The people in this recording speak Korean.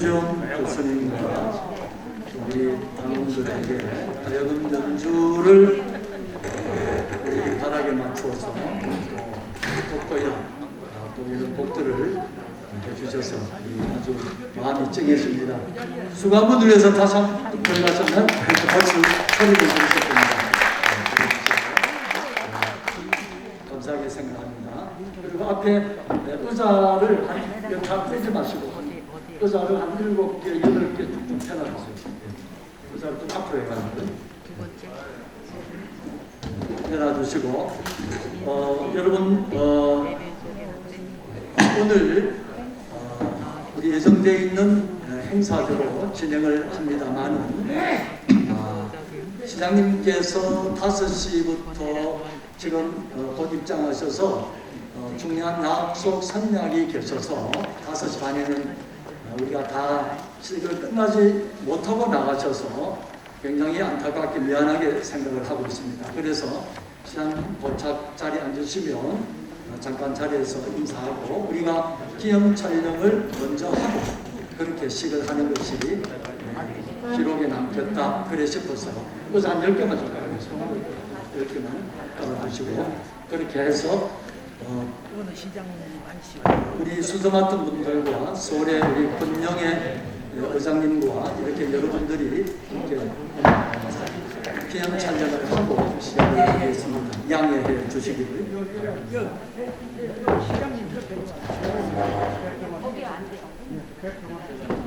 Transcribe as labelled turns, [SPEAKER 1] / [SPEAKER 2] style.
[SPEAKER 1] 김준정 교수님과 우리 당원들에게 하여금 연주를 바닥에 맞추어서 아, 또 이런 곡들을 해주셔서 이 아주 마음이 찡해집니다. 수고 한번 위해서 다시 한번 들어가셨나요? 박수 소리 들으셨습니다. 감사하게 생각합니다. 그리고 앞에 네, 의자를 한, 다 빼지 마시고 의자를 한 일곱 개, 여덟 개 쭉쭉. 네. 의자를 좀 앞으로 해가지고 펴놔주시고 어, 여러분 어, 오늘 어, 우리 예정되어 있는 어, 행사대로 진행을 합니다만은 아, 시장님께서 5시부터 지금 어, 곧 입장하셔서 어, 중요한 약속 선약이 계셔서 5시 반에는 어, 우리가 다 시를 끝나지 못하고 나가셔서 굉장히 안타깝게 미안하게 생각을 하고 있습니다. 그래서 시장 도착 자리에 앉으시면 어, 잠깐 자리에서 인사하고 우리가 기념 촬영을 먼저 하고 그렇게 식을 하는 것이 네, 기록에 남겠다 그래 싶어서 그래서 한 10개만 좀 깔아주세요 10개만 깔아주시고 그렇게 해서 어,
[SPEAKER 2] 이거는 시장님 많이
[SPEAKER 1] 우리 수저 맡은 분들과 서울의 우리 권영의 의장님과 이렇게 여러분들이 이렇게 기념 촬영을 하고 시작을 하겠습니다. 양해해 주시기를.
[SPEAKER 2] 시장님
[SPEAKER 3] 거기 안 돼요.